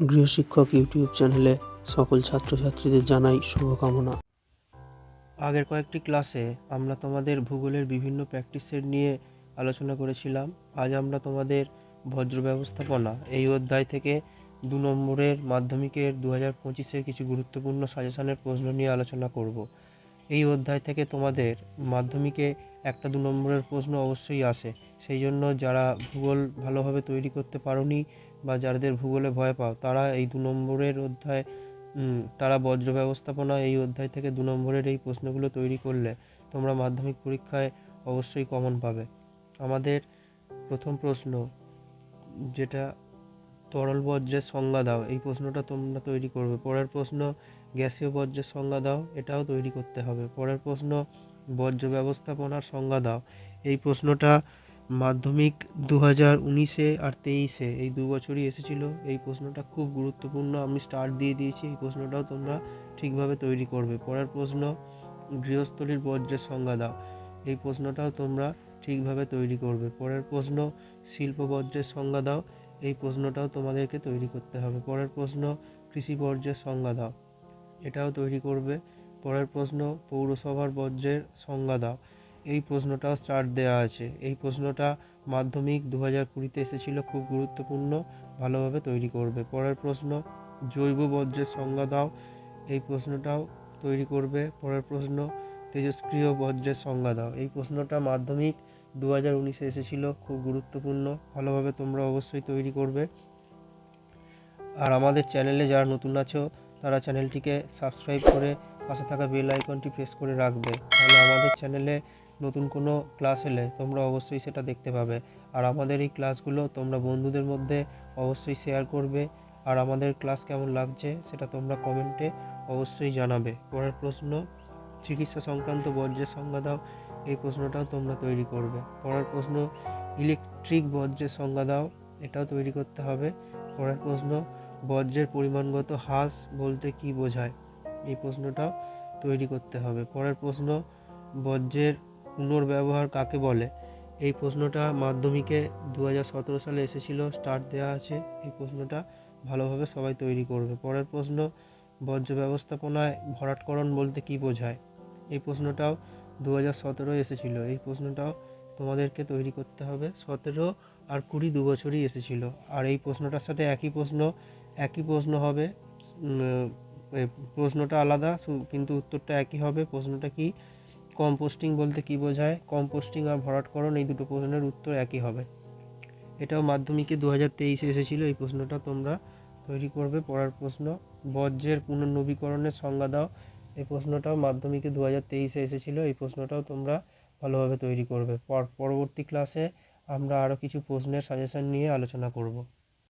গৃহশিক্ষক YouTube চ্যানেলে সকল ছাত্রছাত্রীদের জানাই শুভকামনা। আগের কয়েকটি ক্লাসে আমরা তোমাদের ভূগোলের বিভিন্ন প্র্যাকটিস সেট নিয়ে আলোচনা করেছিলাম। আজ আমরা তোমাদের বজ্র ব্যবস্থাপনা এই অধ্যায় থেকে দু নম্বরের মাধ্যমিকের দু হাজার পঁচিশের কিছু গুরুত্বপূর্ণ সাজেশনের প্রশ্ন নিয়ে আলোচনা করব। এই অধ্যায় থেকে তোমাদের মাধ্যমিকে একটা দু নম্বরের প্রশ্ন অবশ্যই আসে। সেই জন্য যারা ভূগোল ভালোভাবে তৈরি করতে পারোনি বা যাদের ভূগোলে ভয় পাও, তারা এই দু নম্বরের অধ্যায় তারা বজ্র ব্যবস্থাপনা এই অধ্যায় থেকে দু নম্বরের এই প্রশ্নগুলো তৈরি করলে তোমরা মাধ্যমিক পরীক্ষায় অবশ্যই কমন পাবে। আমাদের প্রথম প্রশ্ন, যেটা তরল বজ্রের সংজ্ঞা দাও, এই প্রশ্নটা তোমরা তৈরি করবে। পরের প্রশ্ন, গ্যাসীয় বজ্রের সংজ্ঞা দাও, এটাও তৈরি করতে হবে। পরের প্রশ্ন বর্জ্য ব্যবস্থাপনার সংজ্ঞা দাও। এই প্রশ্নটা মাধ্যমিক দু হাজার উনিশে আর তেইশে এই দু বছরই এসেছিল। এই প্রশ্নটা খুব গুরুত্বপূর্ণ, আমি স্টার্ট দিয়ে দিয়েছি, এই প্রশ্নটাও তোমরা ঠিকভাবে তৈরি করবে। পরের প্রশ্ন, গৃহস্থলীর বর্জ্যের সংজ্ঞা দাও। এই প্রশ্নটাও তোমরা ঠিকভাবে তৈরি করবে। পরের প্রশ্ন শিল্প বর্জ্যের সংজ্ঞা দাও। এই প্রশ্নটাও তোমাদেরকে তৈরি করতে হবে। পরের প্রশ্ন কৃষি বর্জ্যের সংজ্ঞা দাও। এটাও তৈরি করবে। পরের প্রশ্ন, পৌরসভার বর্জ্যের সংজ্ঞা দাও। এই প্রশ্নটাও স্টার্ট দেওয়া আছে। এই প্রশ্নটা মাধ্যমিক দু হাজার কুড়িতে এসেছিল, খুব গুরুত্বপূর্ণ, ভালোভাবে তৈরি করবে। পরের প্রশ্ন, জৈব বর্জ্যের সংজ্ঞা দাও। এই প্রশ্নটাও তৈরি করবে। পরের প্রশ্ন তেজস্ক্রিয় বর্জ্যের সংজ্ঞা দাও। এই প্রশ্নটা মাধ্যমিক দু হাজার উনিশে এসেছিল, খুব গুরুত্বপূর্ণ, ভালোভাবে তোমরা অবশ্যই তৈরি করবে। আর আমাদের চ্যানেলে যারা নতুন আছো, তারা চ্যানেলটিকে সাবস্ক্রাইব করে পাশে থাকা বেল আইকনটি প্রেস করে রাখবে। তাহলে আমাদের চ্যানেলে নতুন কোনো ক্লাস এলে তোমরা অবশ্যই সেটা দেখতে পাবে। আর আমাদের এই ক্লাসগুলো তোমরা বন্ধুদের মধ্যে অবশ্যই শেয়ার করবে। আর আমাদের ক্লাস কেমন লাগছে সেটা তোমরা কমেন্টে অবশ্যই জানাবে। পরের প্রশ্ন, চিকিৎসা সংক্রান্ত বর্জ্যের সংজ্ঞা দাও। এই প্রশ্নটাও তোমরা তৈরি করবে। পরের প্রশ্ন ইলেকট্রিক বর্জ্যের সংজ্ঞা দাও। এটাও তৈরি করতে হবে। পরের প্রশ্ন, বর্জ্যের পরিমাণগত হ্রাস বলতে কি বোঝায়? এই প্রশ্নটাও তৈরি করতে হবে। পরের প্রশ্ন, বর্জ্যের পুনর্ব্যবহার কাকে বলে? এই প্রশ্নটা মাধ্যমিকে দু হাজার সতেরো সালে এসেছিল স্টার্ট দেওয়া আছে। এই প্রশ্নটা ভালোভাবে সবাই তৈরি করবে। পরের প্রশ্ন, বর্জ্য ব্যবস্থাপনায় ভরাটকরণ বলতে কি বোঝায়? এই প্রশ্নটাও দু হাজার সতেরো এসেছিল। এই প্রশ্নটাও তোমাদেরকে তৈরি করতে হবে। সতেরো আর কুড়ি দু বছরই এসেছিল। আর এই প্রশ্নটার সাথে একই প্রশ্ন একই প্রশ্ন হবে। প্রশ্নটা আলাদা কিন্তু উত্তরটা একই হবে। প্রশ্নটা কি? কম্পোস্টিং বলতে কি বোঝায়? কম্পোস্টিং আর ভরাটকরণ এই দুটো প্রশ্নের উত্তর একই হবে। এটাও মাধ্যমিকে দু হাজার তেইশে এসেছিল, এই প্রশ্নটা তোমরা তৈরি করবে, পড়ার প্রশ্ন। বর্জ্যের পুনর্নবীকরণের সংজ্ঞা দাও, এই প্রশ্নটাও মাধ্যমিকে দু হাজার তেইশে এসেছিল, এই প্রশ্নটাও তোমরা ভালোভাবে তৈরি করবে। পর পরবর্তী ক্লাসে আমরা আরও কিছু প্রশ্নের সাজেশন নিয়ে আলোচনা করব।